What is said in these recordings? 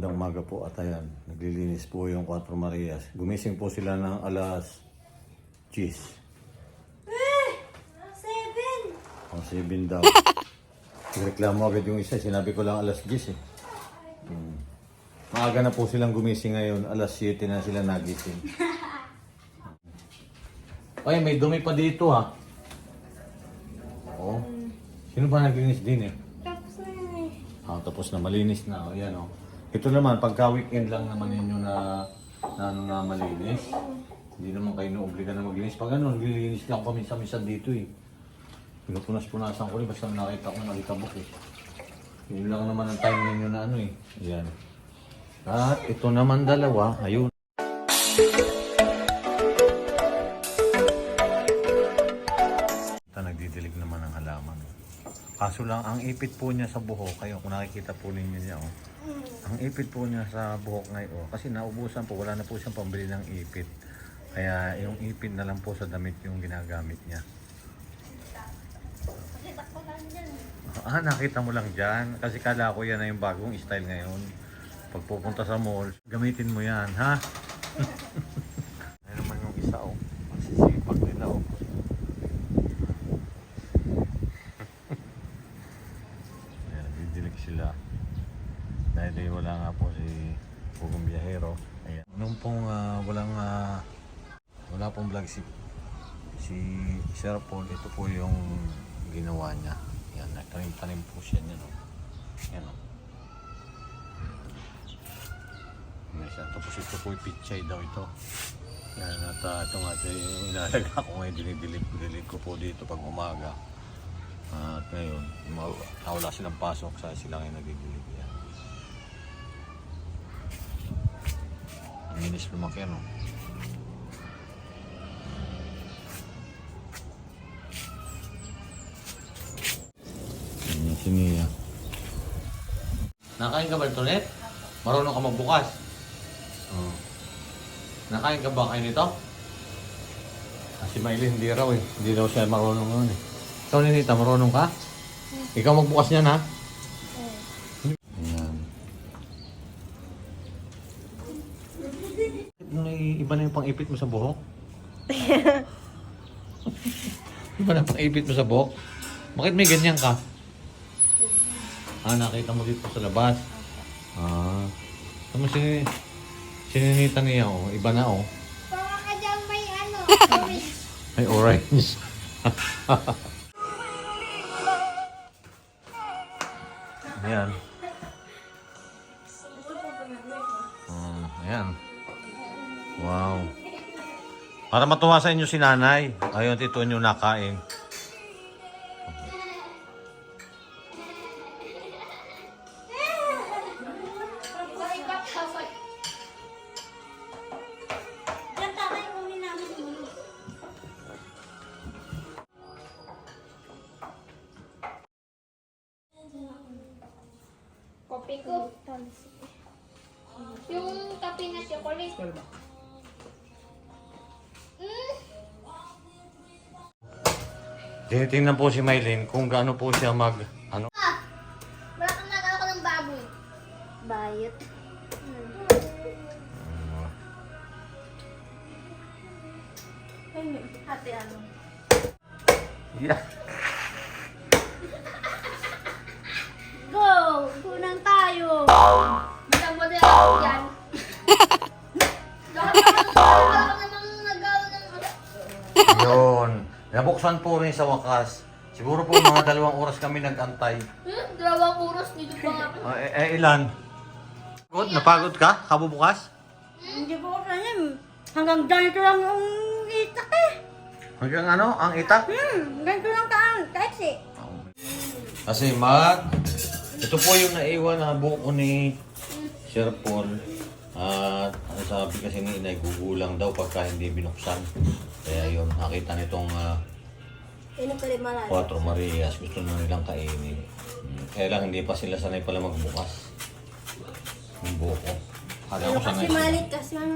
Magandang umaga po at ayan, naglilinis po yung Cuatro Marias. Gumising po sila ng alas 10. Seven! O 7 daw. Reklamo agad yung isa, sinabi ko lang alas 10 eh. Hmm. Maaga na po silang gumising ngayon, alas 7 na sila nagising. Ay, may dumi pa dito ha. Oo. Sino ba naglinis din eh? Tapos na yun eh. Ah, tapos na malinis na. O, yan o. Ito naman, pagka weekend lang naman ninyo na, na ano na malinis. Hindi naman kayo naobliga na maglinis. Pag ano, naglilinis lang kami sa minsan dito eh. Pinupunas-punasan ko rin basta nakita ko nakikabok eh. Yun lang naman ang time ninyo na ano eh. Yan. At ito naman dalawa, ayun. Ito nagdidilig naman ng halaman. Kaso lang, ang ipit po niya sa buhok, kayo kung nakikita po ninyo niya, oh. Ang ipit po niya sa buhok ngayon, oh, kasi naubusan po, wala na po siyang pambili ng ipit. Kaya yung ipit na lang po sa damit yung ginagamit niya. Ah, nakita mo lang dyan. Kasi kala ko yan na yung bagong style ngayon. Pag pupunta sa mall, gamitin mo yan, ha? Ayun naman yung isa, oh. Masisipag nila, oh. Ayan, didilig sila. Dahil eh, wala nga po si Pugong Biyahero. Ayan. Nung pong ah, walang, ah, wala pong vlog si, si Sir ito po yung ginawa niya. Yan, nagtanim-tanim po siya niya, no? Yan, no? May isa. Tapos ito po yung pichay daw ito. Yan, at uh, ito nga yung inalaga ko ngayon, dinidilig ko po dito pag umaga. at ngayon, nawala silang pasok sa sila ngayon nagdidilig yan. Ang linis lumaki, ano? Si Nia. Nakain ka ba ito, Net? Marunong ka magbukas? Oo. Nakain ka ba kayo nito? Ah, si Maylin hindi raw eh. Hindi daw siya marunong nun eh. Ikaw, Ninita, marunong ka? Ikaw magbukas niyan ha? Ayan. May iba na yung pang-ipit mo sa buhok? iba na pang-ipit mo sa buhok? Bakit may ganyan ka? Ah, nakita mo dito sa labas. Ah. Tama si sininita niya oh, iba na oh. Baka ka dyan may ano, orange. Ay orange. Ayan. Mm, ayan. Wow. Para matuwa sa inyo si nanay. Ayun, tito nyo nakain. Kopi ko. Yung kape na chocolate. Mm. Tinitingnan po si Maylin kung gaano po siya mag... Ano? Ah! Wala kang nagano ko ng baboy. Bayot. Ate ano? Yeah. Yan. Ka ano. Yun. Nabuksan po rin sa wakas. Siguro po mga dalawang oras kami nag-antay. Hmm, dalawang oras dito pa nga. Ah, eh, eh, ilan? Pagod? Napagod ka? Kabubukas? Hindi po ako ganyan. Hanggang ganito lang yung itak eh. Hanggang ano? Ang itak? Hmm, ganito lang kaan. Kasi, Kasi mag... Ito po yung naiwan na buhok ko ni Paul. At ang sabi kasi ni Inay, gugulang daw pagka hindi binuksan. Kaya yun, nakita nitong uh. Cuatro Marias. Gusto na nilang kainin. Hmm, Kaya lang hindi pa sila sanay pala magbukas. Yung buhok ko. Kala ko sanay sila. malit kasi ano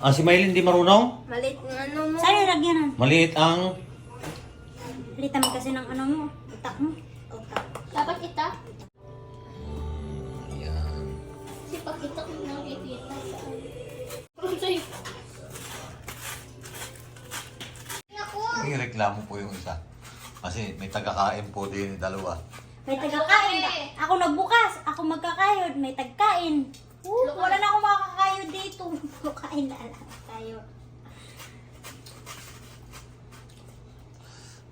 Ah, si Maylin di marunong? Malit ng ano mo. Sa'yo lagyan Maliit ang... Litan kasi ng ano mo. Utak mo. Utak. Dapat Ito ko nang kitita sa May reklamo po yung isa. Kasi may tagakain po din yung dalawa. May tagakain. Ako nagbukas. Ako magkakayod. May tagkain. Woo, wala na akong makakayod dito. Kain na lang tayo.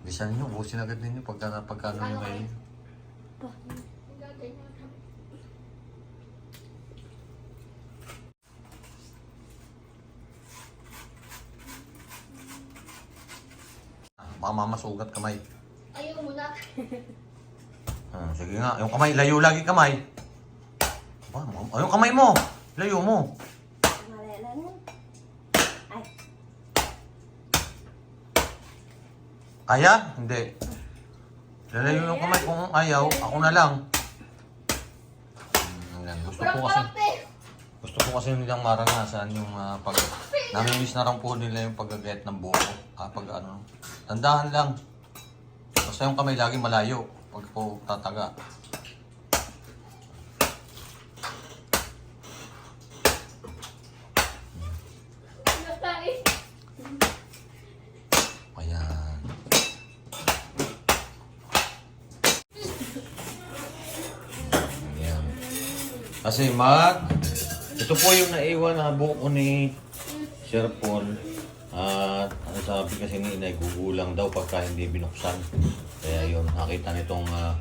Bisan nyo, busin agad ninyo pagka napagkano yung may. Pa. Baka mamasugat kamay. Ayaw mo na. Ah, sige nga, yung kamay, layo lagi kamay. Ba, mam- ah, yung kamay mo, layo mo. Malala na. Ay, Kaya? Hindi. Lalayo yung kamay kung ayaw, ako na lang. Hmm, yan. Gusto ko kasi, Parang gusto ko kasi nilang maranasan yung ah, pag, namimiss na lang po nila yung pagagayat ng buko. Ah, pag ano, tandahan lang. Basta yung kamay lagi malayo, pag po tataga. Kasi mag, ito po yung naiwan na buko ni Sir Paul. Ano sabi kasi ni Inay, gugulang daw pagka hindi binuksan. Kaya yun, nakita nitong uh?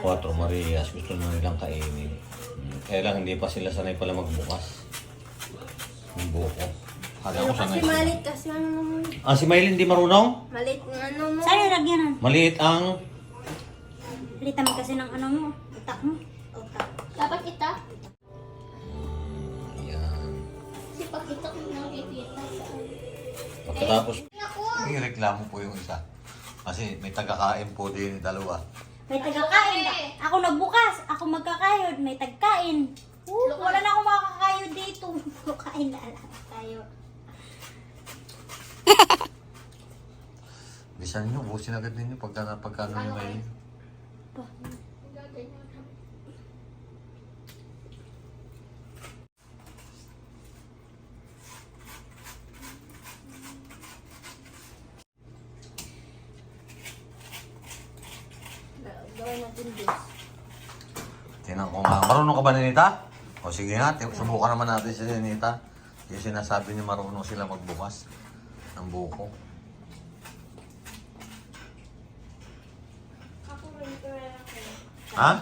Cuatro Marias, gusto na nilang kainin. Hmm, Kaya lang hindi pa sila sanay pala magbukas. Ng buko. Kala ko sanay Kasi sila. malit kasi ang Ah, si Maylin di marunong? malit ng ano mo. Saan yung lagyanan? Maliit ang... Halita mo kasi ng ano mo. Utak mo. Utak. Dapat kita. Ayan. Kasi pag kita ko nang Pagkatapos, may reklamo po yung isa. Kasi may tagakain po din dalawa. May tagakain. Ako nagbukas. Ako magkakayod. May tagkain. Uh, wala na akong makakayod dito. Kain na lang tayo. Bisan nyo, ubusin agad ninyo pagka, pagka ano yung may... Gawin natin this. Tinan ko nga. Marunong ka ba, Ninita? O sige nga, subukan naman natin si Ninita. Yung sinasabi niya marunong sila magbukas ng buko. Ha?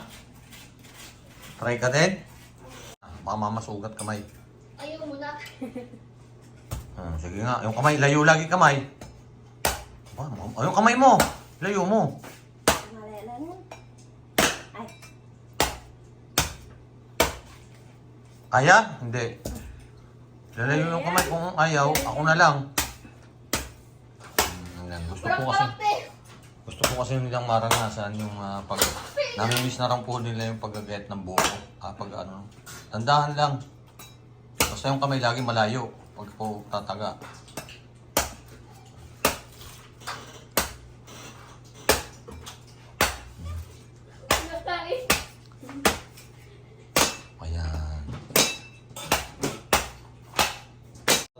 Try ka din? Baka mamasugat kamay. Ayaw mo na. Ah, sige nga, yung kamay, layo lagi kamay. Ba, yung kamay mo, layo mo. Malala na. Ay, Kaya? Hindi. Lalayo yung kamay kung ayaw, ako na lang. Hmm, yan. Gusto ko kasi, gusto ko kasi nilang maranasan yung ah, pag, namimiss na lang po nila yung pagagayat ng buko. Ah, pag ano, tandahan lang. Basta yung kamay lagi malayo, pag po tataga. Nakain. Ayan.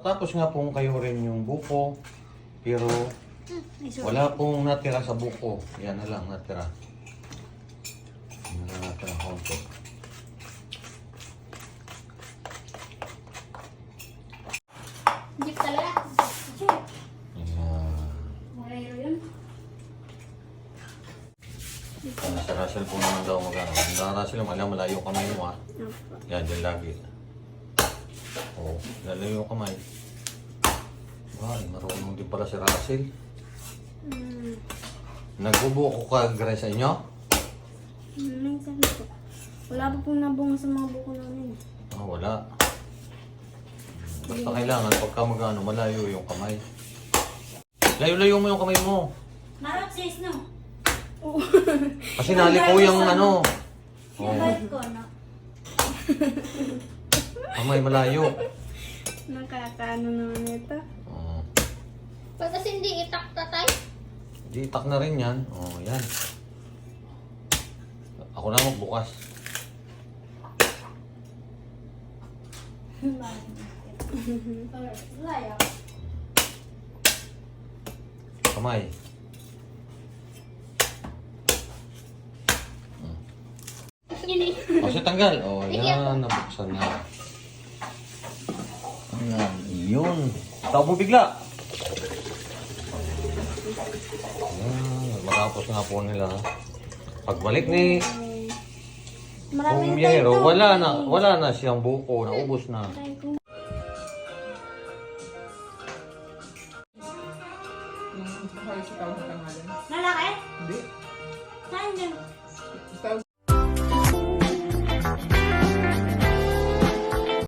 Tapos nga pong kayo rin yung buko, pero wala pong natira sa buko. Yan na lang natira. Yan na lang natira konti. Jeep talaga. Ayan. Mayro yun. Ah, sa Russell po naman daw mag-ano. Ang Russell, alam, malayo kamay mo ha. Yan, dyan lagi. Oo, lalayo yung kamay. Ay, marunong din pala si Russell. Hmm. Nagbubuko ka, Gray, sa inyo? Minsan po. Wala pa pong nabunga sa mga buko namin. Ah, wala. Basta kailangan, pagka mag-ano, malayo yung kamay. Layo-layo mo yung kamay mo. Marot sis, no? Kasi naliko yung ano. Oo, Sinabay ko, no? kamay malayo. Nakakaano naman ito. Oo. Pag kasi hindi itak tatay. Di itak na rin yan. Oo, yan. Ako na magbukas. Kamay. Kasi tanggal. Oh, yan. Nabuksan na. Ayan. Yun. Tao mo bigla. Ayan. Matapos nga po nila. Pagbalik ni Maraming Pumiyero, wala na. Wala na siyang buko. Naubos na. Tangalan. Lalaki? Hindi.